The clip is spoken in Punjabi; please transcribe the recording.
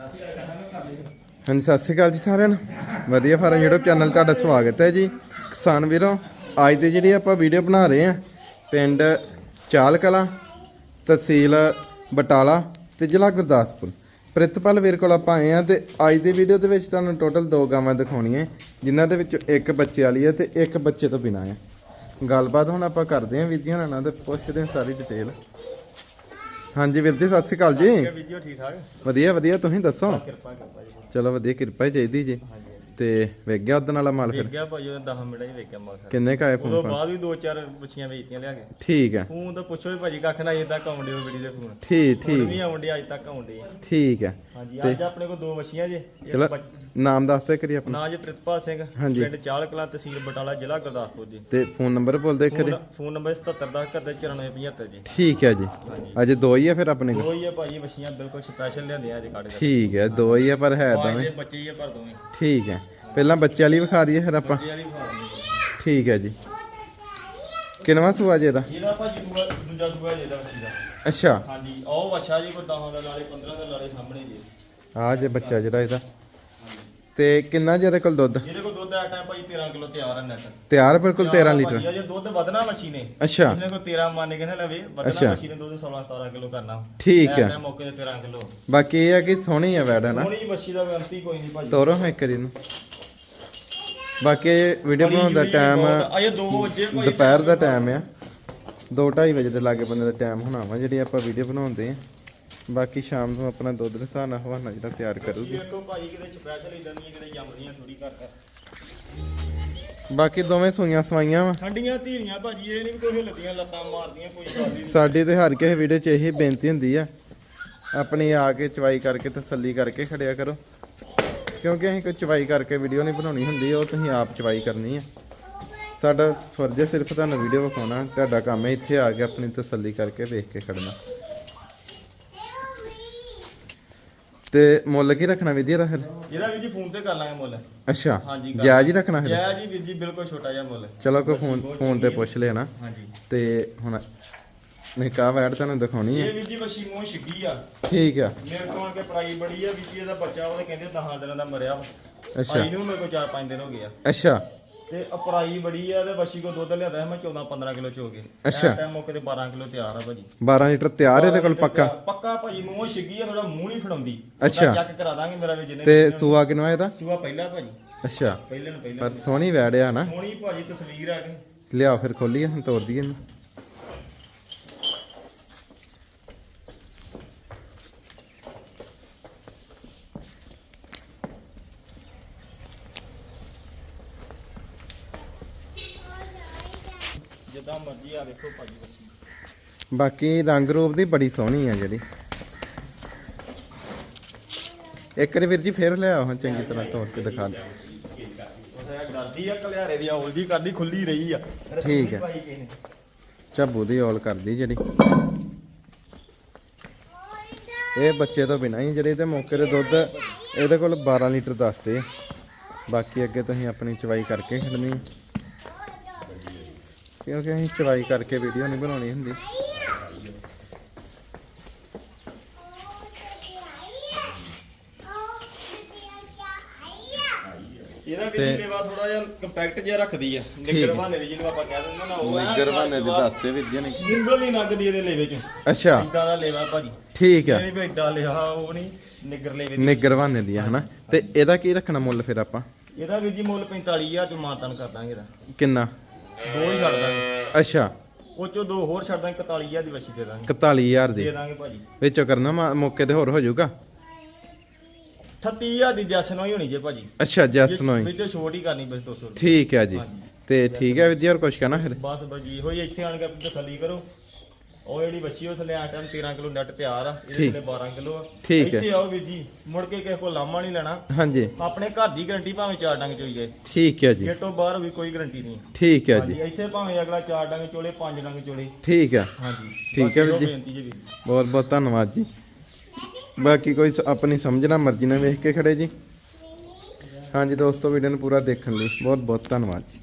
ਹਾਂਜੀ, ਸਤਿ ਸ਼੍ਰੀ ਅਕਾਲ ਜੀ ਸਾਰਿਆਂ ਨੂੰ। ਵਧੀਆ ਫਾਰਮ YouTube ਚੈਨਲ ਤੁਹਾਡਾ ਸਵਾਗਤ ਹੈ ਜੀ। ਕਿਸਾਨ ਵੀਰੋ, ਅੱਜ ਦੀ ਜਿਹੜੀ ਆਪਾਂ ਵੀਡੀਓ ਬਣਾ ਰਹੇ ਆ ਪਿੰਡ ਚਾਲ ਕਲਾਂ ਤਹਿਸੀਲ ਬਟਾਲਾ ਤੇ ਜ਼ਿਲ੍ਹਾ ਗੁਰਦਾਸਪੁਰ। ਪ੍ਰਿਤਪਾਲ ਵੀਰ ਕੋਲ ਆਪਾਂ ਆਏ ਆ ਤੇ ਅੱਜ ਦੀ ਵੀਡੀਓ ਦੇ ਵਿੱਚ ਤੁਹਾਨੂੰ ਟੋਟਲ ਦੋ ਗਾਵਾਂ ਦਿਖਾਉਣੀਆਂ। ਜਿਨ੍ਹਾਂ ਦੇ ਵਿੱਚੋਂ ਇੱਕ ਬੱਚੇ ਵਾਲੀ ਹੈ ਤੇ ਇੱਕ ਬੱਚੇ ਤੋਂ ਬਿਨਾਂ ਹੈ। ਗੱਲਬਾਤ ਹੁਣ ਆਪਾਂ ਕਰਦੇ ਹਾਂ, ਵੀਰ ਜੀ ਹੁਣਾਂ ਨਾਲ ਤੇ ਪੁੱਛਦੇ ਹਾਂ ਸਾਰੀ ਡਿਟੇਲ ਹਾਂਜੀ ਵੀਰ ਜੀ ਸਤਿ ਸ਼੍ਰੀ ਅਕਾਲ ਜੀ। ਵੀਡੀਓ ਠੀਕ ਠਾਕ? ਵਧੀਆ ਵਧੀਆ ਤੁਸੀਂ ਦੱਸੋ? ਕਿਰਪਾ ਕਿਰਪਾ ਜੀ ਚਲੋ ਵਧੀਆ ਕਿਰਪਾ ਹੀ ਚਾਹੀਦੀ ਜੀ। ਹਾਂਜੀ ਤੇ ਵੇਖ ਗਿਆ ਉਦੋਂ ਵਾਲਾ ਮਾਲ ਵੇਖ ਫਿਰ? ਗਿਆ ਭਾਜੀ ਉਹ 10 ਮਿੰਟ ਹੀ ਵੇਖਿਆ ਮਾਸਾ ਕਿੰਨੇ ਕਾਏ ਉਦੋਂ ਫੋਨ? ਬਾਅਦ ਵੀ ਦੋ ਚਾਰ ਬੱਚੀਆਂ ਵੇਚਤੀਆਂ ਲਿਆ ਕੇ। ਠੀਕ ਹੈ। ਫੋਨ ਤਾਂ ਪੁੱਛੋ ਵੀ ਭਾਜੀ ਕੱਖ ਨਾ ਇਦਾਂ ਕਾਉਂਦੇ ਹੋ ਵੀਡੀ ਦੇ ਫੋਨ। ਠੀਕ ਹੁਣ ਠੀਕ। ਵੀ ਆਉਂਦੇ ਅੱਜ ਤੱਕ ਆਉਂਦੇ ਠੀਕ ਹੈ। ਹਾਂਜੀ ਅੱਜ ਆਪਣੇ ਕੋਲ ਦੋ ਬੱਚੀਆਂ ਜੇ ਇੱਕ ਚਲੋ। ਬੱਚ- ਨਾਮ ਦੱਸ ਦੇ ਕਰੀ ਆਪਣਾ। ਨਾਂ ਜੇ ਪ੍ਰਿਤਪਾਲ ਸਿੰਘ ਹਾਂਜੀ। ਪਿੰਡ ਚਾਲ ਕਲਾਂ ਤਹਿਸੀਲ ਬਟਾਲਾ ਜ਼ਿਲ੍ਹਾ ਗੁਰਦਾਸਪੁਰ ਜੀ। ਤੇ ਫੋਨ ਨੰਬਰ ਬੋਲ ਦੇ ਕਰੀ ਫੋਨ ਫੋਨ ਨੰਬਰ 77109475 ਜੀ। ਠੀਕ ਹੈ ਜੀ। ਅਜੇ ਦੋ ਹੀ ਆ ਫਿਰ ਆਪਣੇ ਕੋਲ? ਦੋ ਹੀ ਆ ਭਾਜੀ ਬੱਚੀਆਂ ਬਿਲਕੁਲ ਸਪੈਸ਼ਲ ਲਿਆਂਦੀਆਂ ਅੱਜ ਕਾੜੇ ਦਾ ਠੀਕ ਹੈ ਦੋ ਹੀ ਆ ਪਰ ਹੈ ਦੋਵੇਂ। ਦੇ ਬੱਚੇ ਹੀ ਆ ਪਰ ਦੋਵੇਂ। ਠੀਕ ਹੈ। ਪਹਿਲਾਂ ਬੱਚੇ ਵਾਲੀ ਵਿਖਾ ਦਈਏ ਫਿਰ ਆਪਾਂ। ਬੱਚੇ ਵਾਲੀ ਫਾਰਮ ਠੀਕ ਹੈ ਜੀ। ਕਿੰਨਵਾਂ ਸੂਆ ਜੇ ਦਾ ਇਹਦਾ ਭਾਜੀ ਦੂਆ ਦੂਜਾ ਸੂਆ ਜੇ ਦਾ ਬੱਚੀ ਦਾ। ਅੱਛਾ। ਹਾਂਜੀ ਉਹ ਵਛਾ ਜੀ ਕੋ 10 ਦਾ ਨਾਲੇ 15 ਦਾ ਨਾਲੇ ਸਾਹਮਣੇ ਜੀ। ਆ ਜੇ ਬੱਚਾ ਜਿਹੜਾ ਇਹਦਾ। ਤੇ ਕਿੰਨਾ ਕੋਲ ਦੁੱਧ? ਇਹਦੇ ਕੋਲ ਦੁੱਧ ਆ ਟਾਈਮ ਭਾਈ 13 ਕਿਲੋ ਤਿਆਰ ਹੈ ਨੈਟ ਤਿਆਰ ਬਿਲਕੁਲ 13 ਲੀਟਰ। ਜੇ ਦੁੱਧ ਵਧਣਾ ਮੱਛੀ ਨੇ ਅੱਛਾ। ਇਹਨੇ ਕੋ 13 ਮੰਨ ਕੇ ਨਾ ਲਵੇ। ਵਧਣਾ ਮੱਛੀ ਨੇ ਦੁੱਧ 16 17 ਕਿਲੋ ਕਰਨਾ। ਠੀਕ ਹੈ। ਮੌਕੇ ਤੇ 13 ਕਿਲੋ। ਬਾਕੀ ਇਹ ਆ ਕਿ ਸੋਹਣੀ ਆ ਵੈੜ ਹੈ ਨਾ? ਸੋਹਣੀ ਮੱਛੀ ਦਾ ਗੰਤੀ ਕੋਈ ਨਹੀਂ ਭਾਜੀ। ਤੋਰੋ ਮੈਂ ਕਰੀ ਨੂੰ ਬਾਕੀ ਵੀਡੀਓ ਬਣਾਉਣ ਦਾ ਟਾਈਮ ਅਜੇ 2 ਵਜੇ ਭਾਈ ਦੁਪਹਿਰ ਦਾ ਟਾਈਮ ਆ। 2:30 ਵਜੇ ਦੇ ਲਾਗੇ ਬੰਦੇ ਦਾ ਟਾਈਮ ਹੋਣਾ ਵਾ ਜਿਹੜੀ ਆਪਾਂ ਵੀਡੀਓ ਬਣਾਉਂਦੇ ਆ। ਬਾਕੀ ਸ਼ਾਮ ਨੂੰ ਆਪਣਾ ਦੁੱਧ ਦੇ ਹਿਸਾਬ ਨਾਲ ਹਵਾਨਾ ਜਿਹੜਾ ਤਿਆਰ ਕਰੂਗੀ। ਦੇਖੋ ਭਾਈ ਕਿਤੇ ਸਪੈਸ਼ਲ ਇਦਾਂ ਦੀਆਂ ਕਿਤੇ ਜੰਮਦੀਆਂ ਥੋੜੀ ਕਰ ਬਾਕੀ ਦੋਵੇਂ ਸੂਈਆਂ ਸਵਾਈਆਂ ਵਾ। ਠੰਡੀਆਂ ਧੀਰੀਆਂ ਭਾਜੀ ਇਹ ਨਹੀਂ ਵੀ ਕੋਈ ਹਿੱਲਦੀਆਂ ਲੱਤਾਂ ਮਾਰਦੀਆਂ ਕੋਈ ਗੱਲ ਨਹੀਂ ਸਾਡੀ ਤੇ ਹਰ ਕਿਸੇ ਵੀਡੀਓ 'ਚ ਇਹੀ ਬੇਨਤੀ ਹੁੰਦੀ ਆ। ਆਪਣੀ ਆ ਕੇ ਚਵਾਈ ਕਰਕੇ ਤਸੱਲੀ ਕਰਕੇ ਖੜਿਆ ਕਰੋ। ਕਿਉਂਕਿ ਅਸੀਂ ਕੋਈ ਚਵਾਈ ਕਰਕੇ ਵੀਡੀਓ ਨਹੀਂ ਬਣਾਉਣੀ ਹੁੰਦੀ ਉਹ ਤੁਸੀਂ ਆਪ ਚਵਾਈ ਕਰਨੀ ਆ। ਸਾਡਾ ਫਰਜ਼ ਹੈ ਸਿਰਫ ਤੁਹਾਨੂੰ ਵੀਡੀਓ ਵਿਖਾਉਣਾ ਤੁਹਾਡਾ ਕੰਮ ਹੈ ਇੱਥੇ ਆ ਕੇ ਆਪਣੀ ਤਸੱਲੀ ਕਰਕੇ ਵੇਖ ਕੇ ਖੜਨਾ। ਤੇ ਮੁੱਲ ਕੀ ਰੱਖਣਾ ਵੀਰ ਜੀ ਇਹਦਾ ਫਿਰ? ਇਹਦਾ ਵੀ ਜੀ ਫੋਨ ਤੇ ਕਰ ਲਾਂਗੇ ਮੁੱਲ। ਅੱਛਾ ਹਾਂਜੀ, ਕਰ ਜਾਇਜ਼ ਹੀ ਰੱਖਣਾ ਫਿਰ? ਜੈ ਜੀ ਵੀਰ ਜੀ ਬਿਲਕੁਲ ਛੋਟਾ ਜਿਹਾ ਮੁੱਲ। ਚਲੋ ਕੋਈ ਫੋਨ ਫੋਨ ਤੇ ਪੁੱਛ ਲੈਣਾ ਹਾਂਜੀ। ਤੇ ਹੁਣ ਨਿਕਾਹ ਵੈਡ ਤੁਹਾਨੂੰ ਦਿਖਾਉਣੀ ਹੈ। ਇਹ ਵੀਰ ਜੀ ਵਸ਼ੀ ਮੂੰਹ ਛਿੱਗੀ ਆ। ਠੀਕ ਆ। ਮੇਰੇ ਕੋਲ ਕੇ ਪ੍ਰਾਈ ਬੜੀ ਆ ਵੀਰ ਜੀ ਇਹਦਾ ਬੱਚਾ ਉਹਦੇ ਕਹਿੰਦੇ 10 ਦਿਨਾਂ ਦਾ ਮਰਿਆ ਵਾ। ਅੱਛਾ। ਆਈ ਨੂੰ ਮੇਰੇ ਕੋਲ 4-5 ਦਿਨ ਹੋ ਗਏ ਆ। ਅੱਛਾ। ਤੇ ਅਪਰਾਈ ਬੜੀ ਆ ਤੇ ਵਸ਼ੀ ਕੋ ਦੁੱਧ ਲਿਆਂਦਾ ਮੈਂ 14-15 ਕਿਲੋ ਚੋ ਕੇ। ਅੱਛਾ। ਟਾਈਮ ਮੌਕੇ ਤੇ 12 ਕਿਲੋ ਤਿਆਰ ਆ ਭਾਜੀ। 12 ਲੀਟਰ ਤਿਆਰ ਇਹਦੇ ਕੋਲ ਪੱਕਾ? ਪੱਕਾ ਭਾਜੀ ਮੂੰਹ ਛਿੱਗੀ ਆ ਥੋੜਾ ਮੂੰਹ ਨਹੀਂ ਫੜਾਉਂਦੀ। ਅੱਛਾ। ਚੈੱਕ ਕਰਾ ਦਾਂਗੇ ਮੇਰਾ ਵੀ ਜਿੰਨੇ ਤੇ ਸੂਆ ਕਿਨਵਾ ਇਹਦਾ? ਸੂਆ ਪਹਿਲਾ ਭਾਜੀ। ਅੱਛਾ। ਪਹਿਲੇ ਨੂੰ ਪਹਿਲੇ ਪਰ ਸੋਹਣੀ ਵੈੜਿਆ ਨਾ। ਸੋਹਣੀ ਭਾਜੀ ਤਸਵੀਰ ਆ ਕੇ ਲਿਆਓ ਫਿਰ ਖੋਲੀਏ ਹੁਣ ਤੋੜ ਦਈਏ ਇਹਨੂੰ। ਜਿੱਦਾਂ ਮਰਜ਼ੀ ਆ ਵੇਖੋ ਭਾਜੀ ਵਸ਼ੀ ਬਾਕੀ ਰੰਗ ਰੂਪ ਦੀ ਬੜੀ ਸੋਹਣੀ ਆ ਜਿਹੜੀ ਇੱਕ ਵਾਰੀ ਵੀਰ ਜੀ ਫੇਰ ਲਿਆਓ ਹਾਂ ਚੰਗੀ ਤਰ੍ਹਾਂ ਤੋੜ ਕੇ ਦਿਖਾ ਆ ਕਲਿਆਰੇ ਦੀ ਔਲ ਜੀ ਕਰਦੀ ਖੁੱਲੀ ਰਹੀ ਆ ਠੀਕ ਹੈ। ਝੱਬੂ ਦੀ ਔਲ ਕਰਦੀ ਜਿਹੜੀ ਇਹ ਬੱਚੇ ਤੋਂ ਬਿਨਾਂ ਹੀ ਜਿਹੜੇ ਤੇ ਮੌਕੇ ਦੇ ਦੁੱਧ ਇਹਦੇ ਕੋਲ 12 ਲੀਟਰ ਦੱਸਦੇ ਆ। ਬਾਕੀ ਅੱਗੇ ਤੁਸੀਂ ਆਪਣੀ ਚਵਾਈ ਕਰਕੇ ਖੜਨੀ। ਕਿਉਂਕਿ ਅਸੀਂ ਚਵਾਈ ਕਰਕੇ ਵੀਡੀਓ ਨਹੀਂ ਬਣਾਉਣੀ ਹੁੰਦੀ। ਇਹਦਾ ਵੀ ਜਿਲੇਵਾ ਥੋੜਾ ਜਿਹਾ ਕੰਪੈਕਟ ਜਿਹਾ ਰੱਖਦੀ ਆ। ਨਿੱਗਰ ਬਹਾਨੇ ਦੀ ਜਿਹਨੂੰ ਆਪਾਂ ਕਹਿ ਦਿੰਦੇ ਨਾ ਉਹ ਨਿਗਰਵਾਨੇ ਦੇ ਦੱਸਦੇ ਵੀਰ ਜੀ ਨੇ ਨਿੰਗਲ ਨਹੀਂ ਨੰਗਦੀ ਇਹਦੇ ਲੇਵੇ ਚ। ਅੱਛਾ। ਇਦਾਂ ਦਾ ਲੇਵਾ ਭਾਜੀ। ਠੀਕ ਆ। ਨਹੀਂ ਵੀ ਏਡਾ ਲਿਆ ਉਹ ਨਹੀਂ ਨਿੱਗਰ ਲੇਵੇ ਦੀ। ਨਿਗਰਵਾਨੇ ਦੀ ਆ ਹਨਾ? ਤੇ ਇਹਦਾ ਕੀ ਰੱਖਣਾ ਮੁੱਲ ਫਿਰ ਆਪਾਂ? ਇਹਦਾ ਵੀ ਜੀ ਮੁੱਲ 45000 ਚ ਮਾਨਤਨ ਕਰ ਦਾਂਗੇ ਇਹਦਾ। ਕਿੰਨਾ? ਦੋ ਹੀ ਛੱਡ ਦਾਂਗੇ। ਅੱਛਾ। ਉਹ ਚੋਂ ਦੋ ਹੋਰ ਛੱਡ ਦਾਂਗੇ 41000 ਦੀ ਵਸ਼ੀ ਦੇ ਦਾਂਗੇ। 41000 ਦੀ। ਦੇ ਦਾਂਗੇ ਭਾਜੀ। ਵਿੱਚੋਂ ਕਰਨਾ ਮਾ- ਮੌਕੇ ਤੇ ਹੋਰ ਹੋ ਜਾਊਗਾ? 38000 ਦੀ ਜੈਸਨ ਹੋਈ ਹੋਣੀ ਜੇ ਭਾਜੀ। ਅੱਛਾ ਜੈਸ ਨੋਈ ਵਿੱਚੋਂ ਛੋਟ ਹੀ ਕਰਨੀ ਬਸ 200 ਠੀਕ ਹੈ ਜੀ। ਹਾਂਜੀ। ਤੇ ਠੀਕ ਹੈ ਵੀਰ ਜੀ ਹੋਰ ਕੁਝ ਕਹਿਣਾ ਫਿਰ? ਬਸ ਭਾਜੀ ਹੋਈ ਇੱਥੇ ਆਣ ਕੇ ਆਪਣੀ ਤਸੱਲੀ ਕਰੋ। ਉਹ ਜਿਹੜੀ ਬੱਚੀ ਉਹ ਥੱਲੇ ਆ ਟਾਈਮ 13 ਕਿਲੋ ਨੈਟ ਤਿਆਰ ਆ ਇਹਦੇ ਠੀਕ। ਥੱਲੇ 12 ਕਿਲੋ ਆ। ਠੀਕ ਹੈ। ਇੱਥੇ ਆਓ ਵੀਰ ਜੀ ਮੁੜ ਕੇ ਕਿਸੇ ਕੋਲ ਲਾਮਾ ਨਹੀਂ ਲੈਣਾ। ਹਾਂਜੀ। ਆਪਣੇ ਘਰ ਦੀ ਗਰੰਟੀ ਭਾਵੇਂ ਚਾਰ ਡੰਗ ਚੋਈ ਜਾਏ। ਠੀਕ ਹੈ ਜੀ। ਗੇਟੋਂ ਬਾਹਰ ਵੀ ਕੋਈ ਗਰੰਟੀ ਨਹੀਂ। ਠੀਕ ਹੈ ਹਾਂਜੀ ਜੀ ਇੱਥੇ ਭਾਵੇਂ ਅਗਲਾ ਚਾਰ ਡੰਗ ਚੋਲੇ ਪੰਜ ਡੰਗ ਚੋਲੇ। ਠੀਕ ਹੈ। ਹਾਂਜੀ। ਠੀਕ ਬਸ ਹੈ ਵੀਰ ਇਹੋ ਜੀ। ਬੇਨਤੀ ਜੀ ਵੀਰ ਜੀ। ਬਹੁਤ ਬਹੁਤ ਧੰਨਵਾਦ ਜੀ। ਬਾਕੀ ਕੋਈ ਸ- ਆਪਣੀ ਸਮਝਣਾ ਮਰਜ਼ੀ ਨਾਲ ਵੇਖ ਕੇ ਖੜੇ ਜੀ। ਹਾਂਜੀ ਦੋਸਤੋ ਵੀਡੀਓ ਨੂੰ ਪੂਰਾ ਦੇਖਣ ਲਈ ਬਹੁਤ ਬਹੁਤ ਧੰਨਵਾਦ ਜੀ।